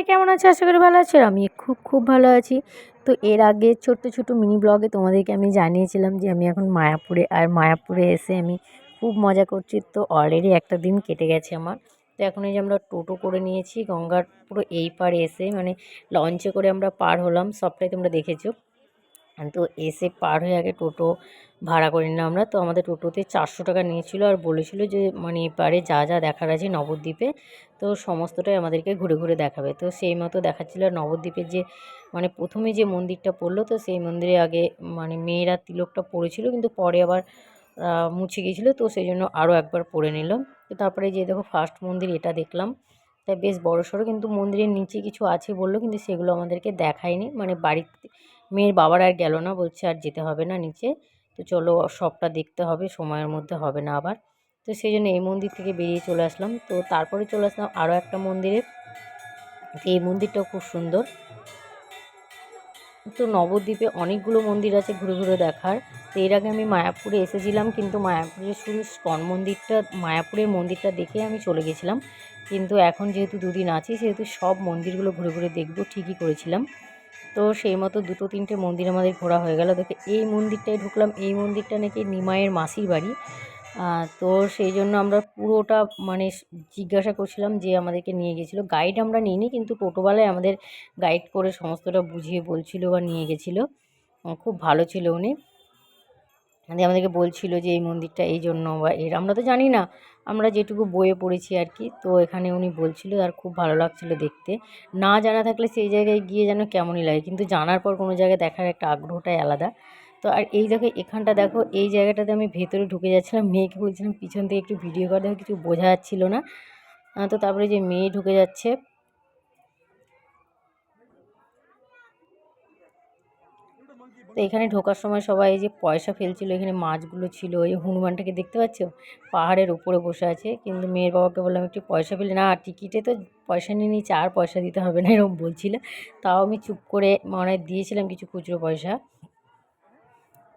সবাই কেমন আছে? আশা করি ভালো আছে আমি খুব খুব ভালো আছি। তো এর আগে ছোট্ট ছোট মিনি ব্লগে তোমাদেরকে আমি জানিয়েছিলাম যে আমি এখন মায়াপুরে, আর মায়াপুরে এসে আমি খুব মজা করছি। তো অলরেডি একটা দিন কেটে গেছে আমার। তো এখন এই যে আমরা টোটো করে নিয়েছি, গঙ্গার পুরো এই পারে এসে মানে লঞ্চে করে আমরা পার হলাম। সবটাই তোমরা দেখেছ। তো এসে পার হয়ে আগে টোটো ভাড়া করে নিলাম আমরা। তো আমাদের টোটোতে চারশো টাকা নিয়েছিল আর বলেছিল যে মানে এপারে যা যা দেখার আছে নবদ্বীপে, তো সমস্তটাই আমাদেরকে ঘুরে ঘুরে দেখাবে। তো সেই মতো দেখাচ্ছিল আর নবদ্বীপের যে মানে প্রথমে যে মন্দিরটা পড়ল, তো সেই মন্দিরে আগে মানে মেয়েরা তিলকটা পড়েছিল, কিন্তু পরে আবার মুছে গিয়েছিল, তো সেই জন্য আরও একবার পড়ে নিলাম। তো তারপরে যে দেখো ফার্স্ট মন্দির এটা দেখলাম। তাই বেশ বড় সড়ো কিন্তু মন্দিরের নিচে কিছু আছে বলল, কিন্তু সেগুলো আমাদেরকে দেখায়নি। মানে বাড়িতে মেয়ের বাবার আর গেল না, বলছে আর যেতে হবে না নিচে। তো চলো সবটা দেখতে হবে, সময়ের মধ্যে হবে না আবার। তো সেই জন্য এই মন্দির থেকে বেরিয়ে চলে আসলাম। তো তারপরে চলে আসলাম আরও একটা মন্দিরে। এই মন্দিরটাও খুব সুন্দর। তো নবদ্বীপে অনেকগুলো মন্দির আছে ঘুরে ঘুরে দেখার। তো এর আগে আমি মায়াপুরে এসেছিলাম, কিন্তু মায়াপুরের শুধু স্কন মন্দিরটা, মায়াপুরের মন্দিরটা দেখে আমি চলে গেছিলাম। কিন্তু এখন যেহেতু দুদিন আছি, সেহেতু সব মন্দিরগুলো ঘুরে ঘুরে দেখব, ঠিকই করেছিলাম। তো সেই মতো দুটো তিনটে মন্দির আমাদের ঘোরা হয়ে গেল। দেখে, এই মন্দিরটায় ঢুকলাম, এই মন্দিরটা নাকি নিমাইয়ের মাসির বাড়ি। তো সেই জন্য আমরা পুরোটা মানে জিজ্ঞাসা করছিলাম যে আমাদেরকে নিয়ে গেছিল। গাইড আমরা নিইনি, কিন্তু টোটোবেলায় আমাদের গাইড করে সমস্তটা বুঝিয়ে বলছিল বা নিয়ে গেছিল। খুব ভালো ছিল উনি। আমাদেরকে বলছিল যে এই মন্দিরটা এই জন্য বা এর, আমরা তো জানি না। আমরা যেটুকু বইয়ে পড়েছি আর কি, তো এখানে উনি বলছিল আর খুব ভালো লাগছিল দেখতে। না জানা থাকলে সেই জায়গায় গিয়ে যেন কেমনই লাগে, কিন্তু জানার পর কোনো জায়গায় দেখার একটা আগ্রহটাই আলাদা। তো আর এই দেখো, এখানটা দেখো, এই জায়গাটাতে আমি ভেতরে ঢুকে যাচ্ছিলাম, মেয়েকে বলছিলাম, পিছন থেকে একটু ভিডিও করে, দেখো কিছু বোঝা যাচ্ছিল না। তো তারপরে যে মেয়ে ঢুকে যাচ্ছে তো এখানে ঢোকার সময় সবাই যে পয়সা ফেলছিল, এখানে মাছগুলো ছিল ওই হনুমানটাকে দেখতে পাচ্ছ? পাহাড়ের উপরে বসে আছে, কিন্তু মেয়ের বাবাকে বললাম, একটু পয়সা ফেলে, না, টিকিটে তো পয়সা নিয়ে নিয়েছে, আর পয়সা দিতে হবে না, এরকম বলছিল। তাও আমি চুপ করে মানে দিয়েছিলাম কিছু খুচরো পয়সা।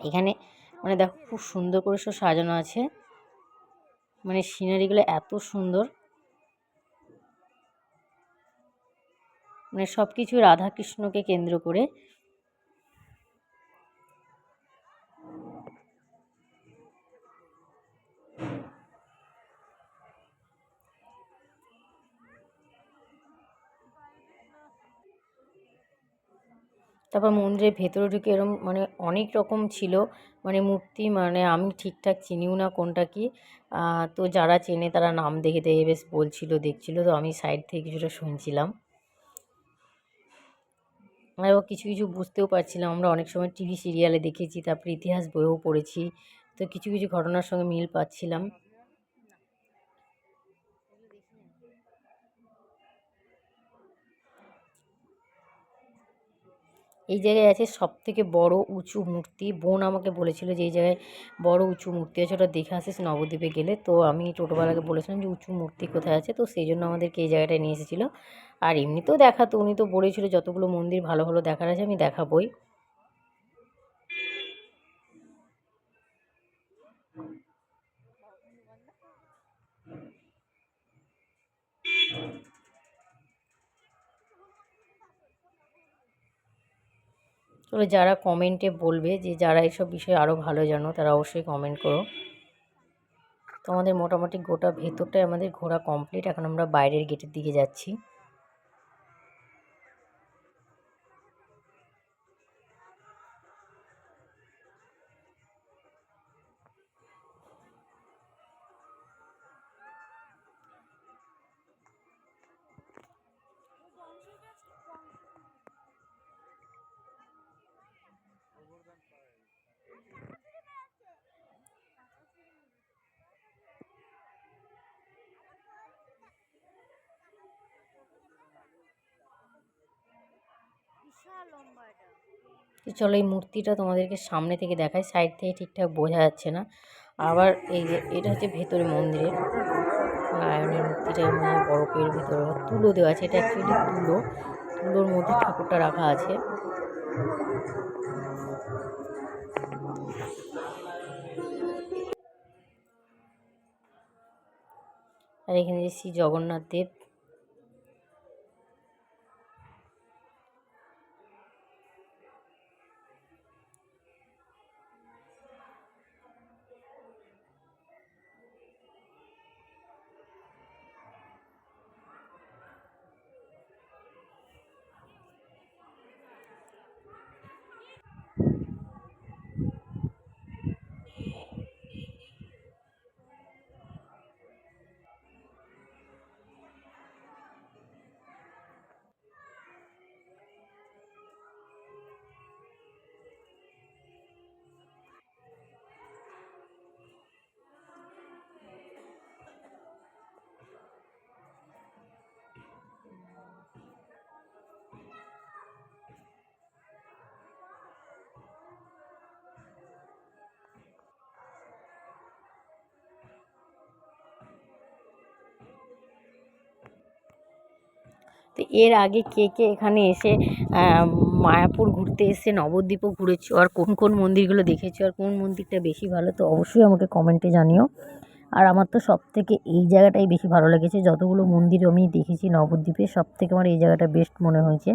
এখানে মানে দেখো খুব সুন্দর করে সব সাজানো আছে। মানে সিনারিগুলো এত সুন্দর। মানে সব কিছু রাধাকৃষ্ণকে কেন্দ্র করে। তারপর মন্দিরের ভেতরে ঢুকে এরম মানে অনেক রকম ছিল। মানে মূর্তি মানে আমি ঠিকঠাক চিনিও না কোনটা কি। তো যারা চেনে তারা নাম দেখে দেখে বেশ বলছিল, দেখছিল। তো আমি সাইড থেকে কিছুটা শুনছিলাম। আর কিছু কিছু বুঝতেও পারছিলাম। আমরা অনেক সময় টিভি সিরিয়ালে দেখেছি, তারপরে ইতিহাস বইও পড়েছি। তো কিছু কিছু ঘটনার সঙ্গে মিল পাচ্ছিলাম। এই জায়গায় আছে সব থেকে বড় উঁচু মূর্তি। বোন আমাকে বলেছিল যে, এই জায়গায় বড় উঁচু মূর্তি আছে, ওটা দেখে আসিস, নবদ্বীপে গেলে। তো আমি টোটোবেলাকে বলেছিলাম যে, উঁচু মূর্তি কোথায় আছে? তো সেই জন্য আমাদেরকে এই জায়গাটায় নিয়ে এসেছিল। আর এমনিতেও দেখাতো। উনি তো বলেছিলো, যতগুলো মন্দির ভালো ভালো দেখার আছে, আমি দেখাবই। তবে যারা কমেন্টে বলবে যে যারা এইসব বিষয়ে আরও ভালো জানো, তারা অবশ্যই কমেন্ট করো। তো আমাদের মোটামুটি গোটা ভেতরটাই আমাদের ঘোরা কমপ্লিট এখন আমরা বাইরের গেটের দিকে যাচ্ছি। তো চলো এই মূর্তিটা তোমাদেরকে সামনে থেকে দেখায় সাইড থেকে ঠিকঠাক বোঝা যাচ্ছে না। আবার এই যে, এটা হচ্ছে ভেতরে মন্দিরের। নারায়ণের মূর্তিটা মানে বরফের ভেতরে তুলো দেওয়া আছে, এটা অ্যাকচুয়ালি তুলো। তুলোর মধ্যে ঠাকুরটা রাখা আছে। আর এখানে যে শ্রী জগন্নাথ দেব তো এর আগে কে কে এখানে এসে মায়াপুর ঘুরতে এসে নবদ্বীপও ঘুরেছো। আর কোন কোন মন্দিরগুলো দেখেছ আর কোন মন্দিরটা বেশি ভালো, তো অবশ্যই আমাকে কমেন্টে জানিও। আর আমার তো সব থেকে এই জায়গাটাই বেশি ভালো লেগেছে। যতগুলো মন্দির আমি দেখেছি নবদ্বীপে সব থেকে আমার এই জায়গাটা বেস্ট মনে হয়েছে।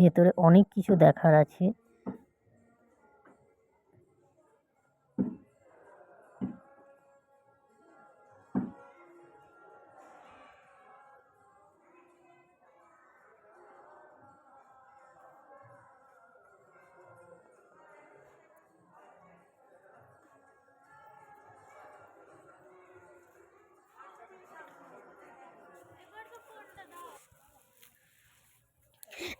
ভেতরে অনেক কিছু দেখার আছে।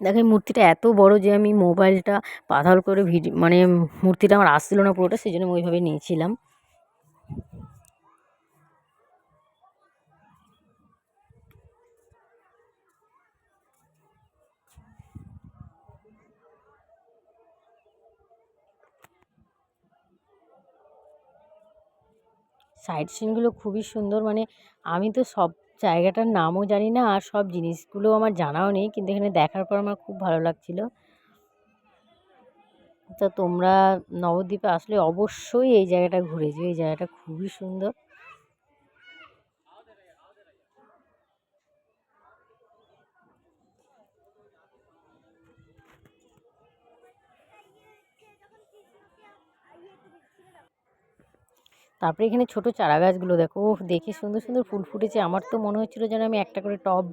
দেখো মূর্তিটা এত বড় যে আমি মোবাইলটা পাতাল করে ভিডিও মানে মূর্তিটা আমার আসছিল না পুরোটা সেই জন্য আমি ওইভাবে নিয়েছিলাম। সাইড সিনগুলো খুবই সুন্দর মানে আমি তো সব জায়গাটার নামও জানি না আর সব জিনিসগুলো আমার জানাও নেই, কিন্তু এখানে দেখার পর আমার খুব ভালো লাগছিল। তো তোমরা নবদ্বীপে আসলে অবশ্যই এই জায়গাটা ঘুরে যেও, এই জায়গাটা খুবই সুন্দর। তারপরে এখানে ছোট চারা গাছগুলো দেখো, ওহ, দেখে সুন্দর সুন্দর ফুল ফুটেছে। আমার তো মনে হচ্ছিল যেন আমি একটা করে টব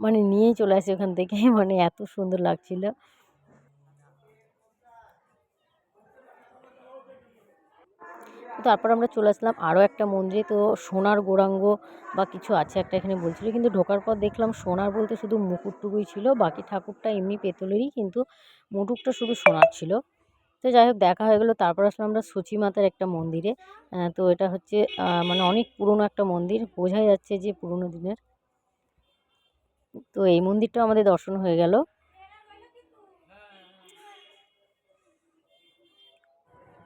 মানে নিয়েই চলে আসি ওখান থেকে মানে এত সুন্দর লাগছিল। তারপর আমরা চলে আসলাম আরও একটা মন্দিরে। তো সোনার গোরাঙ্গ বা কিছু আছে একটা এখানে বলছিল, কিন্তু ঢোকার পর দেখলাম সোনার বলতে শুধু মুকুটটুকুই ছিল, বাকি ঠাকুরটা এমনি পেতলেরই, কিন্তু মুটুকটা শুধু সোনার ছিল। তো যাই হোক দেখা হয়ে গেলো। তারপর আসলাম আমরা মাতার একটা মন্দিরে। তো এটা হচ্ছে মানে অনেক পুরনো একটা মন্দির। বোঝাই যাচ্ছে যে পুরনো দিনের। তো এই মন্দিরটাও আমাদের দর্শন হয়ে গেল।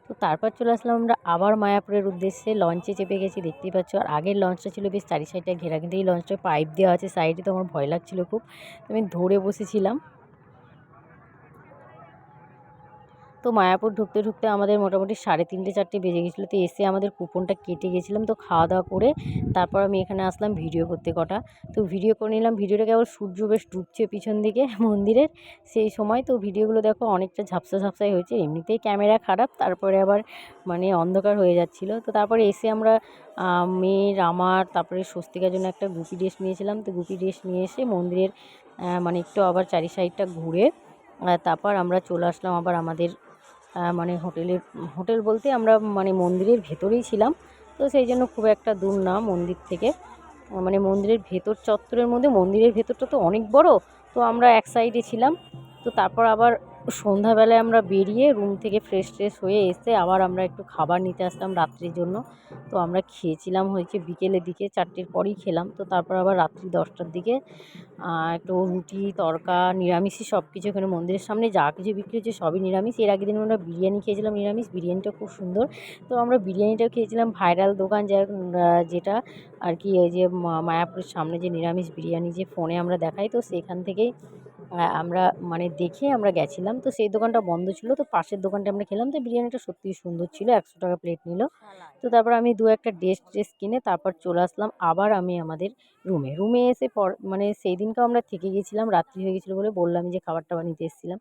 তো তারপর চলে আসলাম আমরা আবার মায়াপুরের উদ্দেশ্যে। লঞ্চে চেপে গেছি, দেখতেই পাচ্ছ। আর আগের লঞ্চটা ছিল বেশ চারি সাইডটা ঘেরা। কিন্তু এই লঞ্চটায় পাইপ দেওয়া আছে। সাইডে তো আমার ভয় লাগছিল খুব। আমি ধরে বসেছিলাম। তো মায়াপুর ঢুকতে ঢুকতে আমাদের মোটামুটি সাড়ে তিনটে, চারটে বেজে গেছিল। তো এসে আমাদের কুপনটা কেটে গেছিলাম। তো খাওয়া দাওয়া করে তারপর আমি এখানে আসলাম ভিডিও করতে কটা। তো ভিডিও করে নিলাম। ভিডিওটা কেবল সূর্য বেশ ডুবছে পিছন দিকে মন্দিরের সেই সময়। তো ভিডিওগুলো দেখো অনেকটা ঝাপসা, ঝাপসাই হয়েছে। এমনিতেই ক্যামেরা খারাপ, তারপরে আবার মানে অন্ধকার হয়ে যাচ্ছিল। তো তারপরে এসে আমরা মেয়ের আমার তারপরে স্বস্তিকার জন্য একটা গুপি ড্রেস নিয়েছিলাম। তো গুপি ড্রেস নিয়ে এসে মন্দিরের মানে একটু আবার চারি সাইডটা ঘুরে তারপর আমরা চলে আসলাম আবার আমাদের মানে হোটেলের হোটেল বলতে আমরা মানে মন্দিরের ভেতরেই ছিলাম। তো সেই জন্য খুব একটা দূর না মন্দির থেকে। মানে মন্দিরের ভেতর চত্বরের মধ্যে, মন্দিরের ভেতরটা তো অনেক বড়। তো আমরা এক সাইডে ছিলাম। তো তারপর আবার সন্ধ্যাবেলায় আমরা বেরিয়ে রুম থেকে ফ্রেশ ট্রেশ হয়ে এসে আবার আমরা একটু খাবার নিতে আসলাম রাত্রির জন্য। তো আমরা খেয়েছিলাম হয়েছে বিকেলের দিকে, চারটের পরেই খেলাম। তো তারপর আবার রাত্রি দশটার দিকে একটু রুটি, তরকা, নিরামিষই সব কিছু এখানে মন্দিরের সামনে। যা কিছু বিক্রি হচ্ছে সবই নিরামিষ। এর আগের দিন আমরা বিরিয়ানি খেয়েছিলাম, নিরামিষ। বিরিয়ানিটা খুব সুন্দর। তো আমরা বিরিয়ানিটাও খেয়েছিলাম। ভাইরাল দোকান যা যেটা আর কি ওই যে মায়াপুরের সামনে যে নিরামিষ বিরিয়ানি যে ফোনে আমরা দেখাই, তো সেখান থেকেই আমরা মানে দেখে আমরা গেছিলাম। তো সেই দোকানটা বন্ধ ছিল। তো পাশের দোকানটা আমরা খেলাম। তো বিরিয়ানিটা সত্যিই সুন্দর ছিল। একশো টাকা প্লেট নিল। তো তারপর আমি দু একটা ড্রেস ট্রেস কিনে তারপর চলে আসলাম আবার আমি আমাদের রুমে রুমে এসে পর মানে সেই দিনকেও আমরা থেকে গেছিলাম রাত্রি হয়ে গেছিল বলে বললাম যে খাবার টাবার নিতে এসেছিলাম।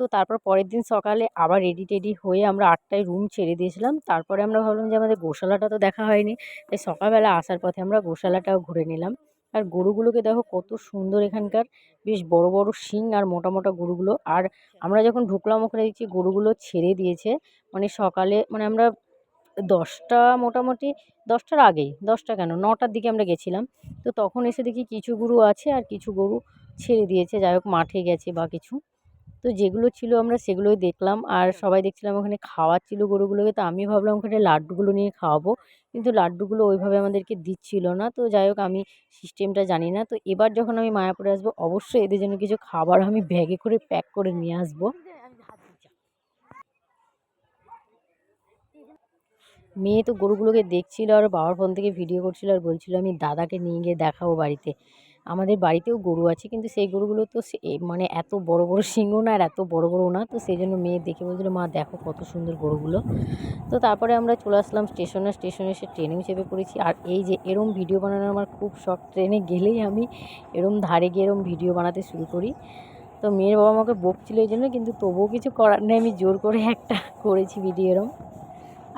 তো তারপর পরের দিন সকালে আবার রেডি টেডি হয়ে আমরা আটটায় রুম ছেড়ে দিয়েছিলাম। তারপরে আমরা ভাবলাম যে আমাদের গোশালাটা তো দেখা হয়নি। তাই সকালবেলা আসার পথে আমরা গোশালাটাও ঘুরে নিলাম। আর গরুগুলোকে দেখো কত সুন্দর এখানকার। বেশ বড় বড় শিং আর মোটা মোটা গরুগুলো। আর আমরা যখন ঢুকলাম ওখানে দেখছি গরুগুলো ছেড়ে দিয়েছে। মানে সকালে মানে আমরা দশটা মোটামুটি, দশটার আগেই, দশটা কেন, নটার দিকে আমরা গেছিলাম। তো তখন এসে দেখি কিছু গরু আছে আর কিছু গরু ছেড়ে দিয়েছে। যাই হোক, মাঠে গেছে বা কিছু। তো যেগুলো ছিল আমরা সেগুলোই দেখলাম। আর সবাই দেখছিলাম ওখানে খাওয়াচ্ছিল গরুগুলোকে। তো আমি ভাবলাম ওখানে লাড্ডুগুলো নিয়ে খাওয়াবো। কিন্তু লাড্ডুগুলো ওইভাবে আমাদেরকে দিচ্ছিল না। তো যাই হোক আমি সিস্টেমটা জানি না। তো এবার যখন আমি মায়াপুরে আসব অবশ্যই এদের জন্য কিছু খাবার আমি ব্যাগে করে প্যাক করে নিয়ে আসব। মেয়ে তো গরুগুলোকে দেখছিল আর বাবার ফোন থেকে ভিডিও করছিল আর বলছিল আমি দাদাকে নিয়ে গিয়ে দেখাবো বাড়িতে। আমাদের বাড়িতেও গরু আছে, কিন্তু সেই গরুগুলো তো মানে এত বড় বড় সিংহ না, আর এত বড় বড় না, তো সেই জন্য মেয়ে দেখে বলছিল, মা, দেখো কত সুন্দর গরুগুলো। তো তারপরে আমরা চলে আসলাম স্টেশনে স্টেশনে এসে ট্রেনেও চেপে পড়েছি। আর এই যে এরম ভিডিও বানানোর আমার খুব শখ, ট্রেনে গেলেই আমি এরম ধারে গিয়ে এরম ভিডিও বানাতে শুরু করি। তো মেয়ের বাবা আমাকে বকছিল এই জন্য, কিন্তু তবুও কিছু করার নেই, আমি জোর করে একটা করেছি ভিডিও এরম।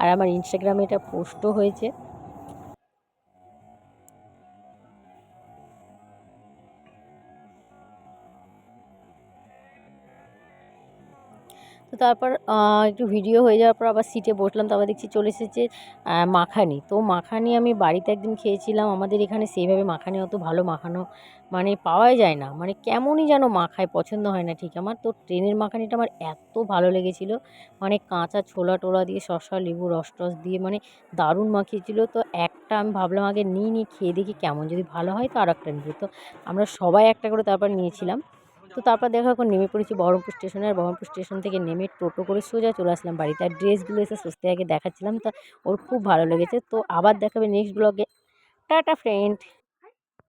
আর আমার ইনস্টাগ্রামে এটা পোস্টও হয়েছে। তো তারপর একটু ভিডিও হয়ে যাওয়ার পর আবার সিটে বসলাম। তারপর দেখছি চলে এসেছে মাখানি। তো মাখানি আমি বাড়িতে একদিন খেয়েছিলাম। আমাদের এখানে সেইভাবে মাখানি অত ভালো মাখানো মানে পাওয়াই যায় না। মানে কেমনই যেন মাখায়, পছন্দ হয় না ঠিক। আমার তো ট্রেনের মাখানিটা আমার এত ভালো লেগেছিল। মানে কাঁচা ছোলা টোলা দিয়ে, শসা, লেবু, রস টস দিয়ে মানে দারুণ মাখিয়েছিল। তো একটা আমি ভাবলাম আগে নিই নিই খেয়ে দেখি কেমন যদি ভালো হয় তো আর একটা নেব তো আমরা সবাই একটা করে তারপর নিয়েছিলাম। তো তারপর দেখো এখন নেমে পড়েছি বহরমপুর স্টেশনে আর বহরমপুর স্টেশন থেকে নেমে টোটো করে সোজা চলে আসলাম বাড়িতে। আর ড্রেসগুলো এসে সস্তে আগে দেখাচ্ছিলাম, তা ওর খুব ভালো লেগেছে। তো আবার দেখাবে নেক্সট ব্লগে টাটা ফ্রেন্ড